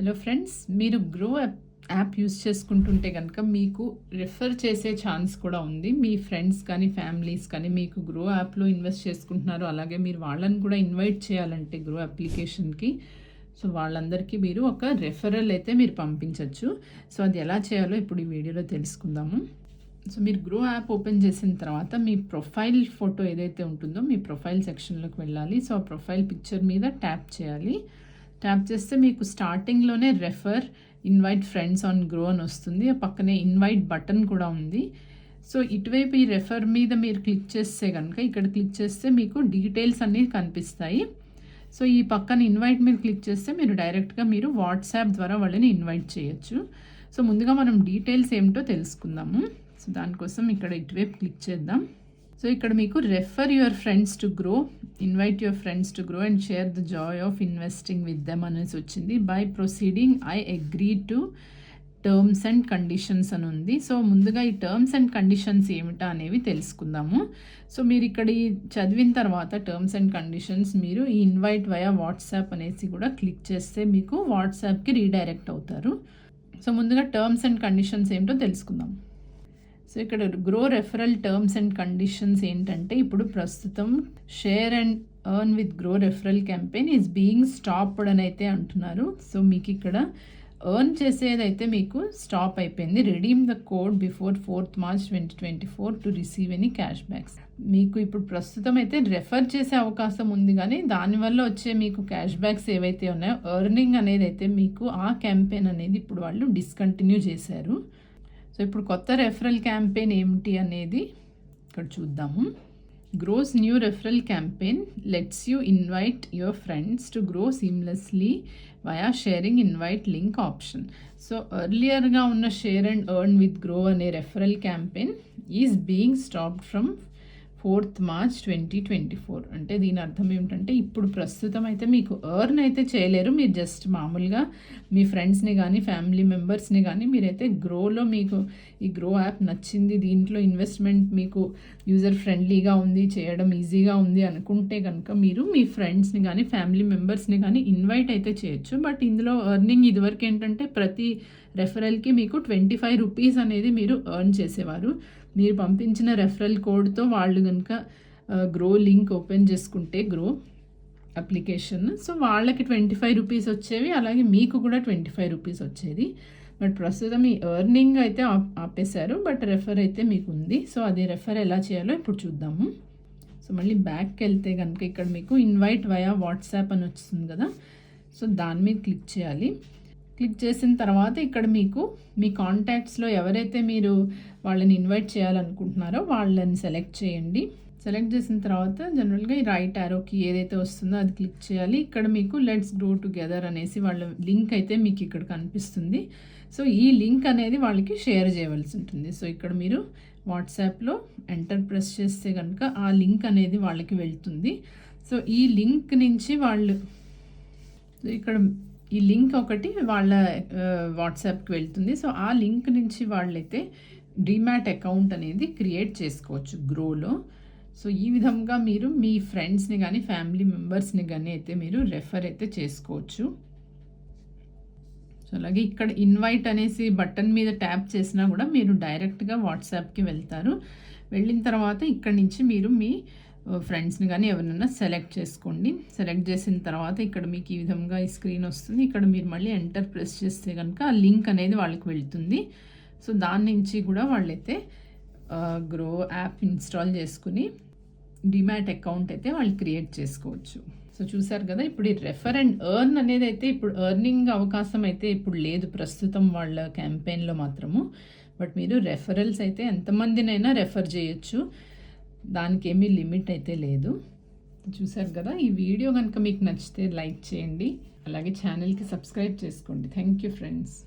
Hello friends మీరు grow app app use చేసుకుంటుంటే కనుక మీకు రెఫర్ చేసే ఛాన్స్ కూడా ఉంది. మీ ఫ్రెండ్స్ కానీ ఫ్యామిలీస్ కానీ మీకు గ్రో యాప్లో ఇన్వెస్ట్ చేసుకుంటున్నారు. అలాగే మీరు వాళ్ళని కూడా ఇన్వైట్ చేయాలంటే గ్రో అప్లికేషన్కి సో వాళ్ళందరికీ మీరు ఒక రెఫరల్ అయితే మీరు పంపించవచ్చు సో అది ఎలా చేయాలో ఇప్పుడు ఈ వీడియోలో తెలుసుకుందాము. సో మీరు గ్రో యాప్ ఓపెన్ చేసిన తర్వాత మీ ప్రొఫైల్ ఫోటో ఏదైతే ఉంటుందో మీ ప్రొఫైల్ సెక్షన్లోకి వెళ్ళాలి. సో ఆ ప్రొఫైల్ పిక్చర్ మీద ట్యాప్ చేయాలి. ట్యాప్ చేస్తే మీకు స్టార్టింగ్లోనే refer invite friends on Groww అని వస్తుంది. ఆ పక్కనే ఇన్వైట్ బటన్ కూడా ఉంది. సో ఇటువైపు ఈ రెఫర్ మీద మీరు క్లిక్ చేస్తే కనుక ఇక్కడ క్లిక్ చేస్తే మీకు డీటెయిల్స్ అన్నీ కనిపిస్తాయి. సో ఈ పక్కన ఇన్వైట్ మీద క్లిక్ చేస్తే మీరు డైరెక్ట్గా మీరు వాట్సాప్ ద్వారా వాళ్ళని ఇన్వైట్ చేయొచ్చు. సో ముందుగా మనం డీటెయిల్స్ ఏమిటో తెలుసుకుందాము. సో దానికోసం ఇక్కడ ఇటువైపు క్లిక్ చేద్దాం. సో ఇక్కడ మీకు refer your friends to Groww invite your friends to Groww and share the joy of investing with them అనేసి వచ్చింది. By proceeding I agree to terms and conditions అని ఉంది. సో ముందుగా ఈ టర్మ్స్ అండ్ కండిషన్స్ ఏమిటా అనేవి తెలుసుకుందాము. సో మీరు ఇక్కడ ఈ చదివిన తర్వాత టర్మ్స్ అండ్ కండిషన్స్ మీరు ఈ ఇన్వైట్ వయా వాట్సాప్ అనేసి కూడా క్లిక్ చేస్తే మీకు వాట్సాప్కి రీడైరెక్ట్ అవుతారు. సో ముందుగా టర్మ్స్ అండ్ కండిషన్స్ ఏమిటో తెలుసుకుందాం. సో ఇక్కడ Groww referral terms and conditions ఏంటంటే ఇప్పుడు ప్రస్తుతం share and earn with Groww referral campaign is being stopped అని అయితే అంటున్నారు. సో మీకు ఇక్కడ ఎర్న్ చేసేదైతే మీకు స్టాప్ అయిపోయింది. Redeem the code before fourth March twenty twenty four to receive any cash backs మీకు ఇప్పుడు ప్రస్తుతం అయితే రెఫర్ చేసే అవకాశం ఉంది కానీ దానివల్ల వచ్చే మీకు క్యాష్ బ్యాక్స్ ఏవైతే ఉన్నాయో ఎర్నింగ్ అనేది అయితే మీకు ఆ క్యాంపెయిన్ అనేది ఇప్పుడు వాళ్ళు డిస్కంటిన్యూ చేశారు. సో ఇప్పుడు కొత్త రెఫరల్ క్యాంపెయిన్ ఏమిటి అనేది ఇక్కడ చూద్దాము. Groww's new referral campaign lets you invite your friends to Groww seamlessly via sharing invite link option so ఎర్లియర్గా ఉన్న share and earn with Groww అనే referral campaign is being stopped from fourth March twenty twenty four. అంటే దీని అర్థం ఏమిటంటే ఇప్పుడు ప్రస్తుతం అయితే మీకు ఎర్న్ అయితే చేయలేరు. మీరు జస్ట్ మామూలుగా మీ ఫ్రెండ్స్ని కానీ ఫ్యామిలీ మెంబర్స్ని కానీ మీరైతే గ్రోలో మీకు ఈ గ్రో యాప్ నచ్చింది. దీంట్లో ఇన్వెస్ట్మెంట్ మీకు యూజర్ ఫ్రెండ్లీగా ఉంది చేయడం ఈజీగా ఉంది అనుకుంటే కనుక మీరు మీ ఫ్రెండ్స్ని కానీ ఫ్యామిలీ మెంబర్స్ని కానీ ఇన్వైట్ అయితే చేయొచ్చు. బట్ ఇందులో ఎర్నింగ్ ఇదివరకు ఏంటంటే ప్రతి రెఫరల్కి మీకు ట్వంటీ ఫైవ్ రూపీస్ అనేది మీరు ఎర్న్ చేసేవారు. మీరు పంపించిన రెఫరల్ కోడ్తో వాళ్ళు కనుక గ్రో లింక్ ఓపెన్ చేసుకుంటే గ్రో అప్లికేషన్. సో వాళ్ళకి ట్వంటీ ఫైవ్ రూపీస్ వచ్చేవి అలాగే మీకు కూడా ట్వంటీ ఫైవ్ రూపీస్ వచ్చేది. బట్ ప్రస్తుతం ఈ ఎర్నింగ్ అయితే ఆపేశారు బట్ రెఫర్ అయితే మీకు ఉంది. సో అది రెఫర్ ఎలా చేయాలో ఇప్పుడు చూద్దాము. సో మళ్ళీ బ్యాక్కి వెళ్తే కనుక ఇక్కడ మీకు ఇన్వైట్ వయా వాట్సాప్ అని వస్తుంది కదా. సో దాని మీద క్లిక్ చేయాలి. క్లిక్ చేసిన తర్వాత ఇక్కడ మీకు మీ కాంటాక్ట్స్లో ఎవరైతే మీరు వాళ్ళని ఇన్వైట్ చేయాలనుకుంటున్నారో వాళ్ళని సెలెక్ట్ చేయండి. సెలెక్ట్ చేసిన తర్వాత జనరల్గా ఈ రైట్ ఆరోకి ఏదైతే వస్తుందో అది క్లిక్ చేయాలి. ఇక్కడ మీకు లెట్స్ గ్రో టుగెదర్ అనేసి వాళ్ళ లింక్ అయితే మీకు ఇక్కడ కనిపిస్తుంది. సో ఈ లింక్ అనేది వాళ్ళకి షేర్ చేయవలసి ఉంటుంది. సో ఇక్కడ మీరు వాట్సాప్లో ఎంటర్ ప్రెస్ చేస్తే కనుక ఆ లింక్ అనేది వాళ్ళకి వెళ్తుంది. సో ఈ లింక్ నుంచి వాళ్ళు ఇక్కడ ఈ లింక్ ఒకటి వాళ్ళ వాట్సాప్కి వెళ్తుంది. సో ఆ లింక్ నుంచి వాళ్ళైతే డిమ్యాట్ అకౌంట్ అనేది క్రియేట్ చేసుకోవచ్చు గ్రోలో. సో ఈ విధంగా మీరు మీ ఫ్రెండ్స్ని కానీ ఫ్యామిలీ మెంబర్స్ని కానీ అయితే మీరు రెఫర్ అయితే చేసుకోవచ్చు. సో అలాగే ఇక్కడ ఇన్వైట్ అనేసి బటన్ మీద ట్యాప్ చేసినా కూడా మీరు డైరెక్ట్గా వాట్సాప్కి వెళ్తారు. వెళ్ళిన తర్వాత ఇక్కడ నుంచి మీరు మీ ఫ్రెండ్స్ని కానీ ఎవరినైనా సెలెక్ట్ చేసుకోండి. సెలెక్ట్ చేసిన తర్వాత ఇక్కడ మీకు ఈ విధంగా ఈ స్క్రీన్ వస్తుంది. ఇక్కడ మీరు మళ్ళీ ఎంటర్ ప్రెస్ చేస్తే కనుక ఆ లింక్ అనేది వాళ్ళకి వెళ్తుంది. సో దాని నుంచి కూడా వాళ్ళైతే గ్రో యాప్ ఇన్స్టాల్ చేసుకుని డిమాట్ అకౌంట్ అయితే వాళ్ళు క్రియేట్ చేసుకోవచ్చు. సో చూసారు కదా ఇప్పుడు ఈ రెఫర్ అండ్ ఎర్న్ అనేది అయితే ఇప్పుడు ఎర్నింగ్ అవకాశం అయితే ఇప్పుడు లేదు ప్రస్తుతం వాళ్ళ క్యాంపెయిన్లో మాత్రము. బట్ మీరు రెఫరల్స్ అయితే ఎంతమందినైనా రెఫర్ చేయొచ్చు. దానికి ఏమీ లిమిట్ అయితే లేదు. చూసారు కదా ఈ వీడియో కనుక మీకు నచ్చితే లైక్ చేయండి. అలాగే ఛానల్కి సబ్స్క్రైబ్ చేసుకోండి. Thank you friends.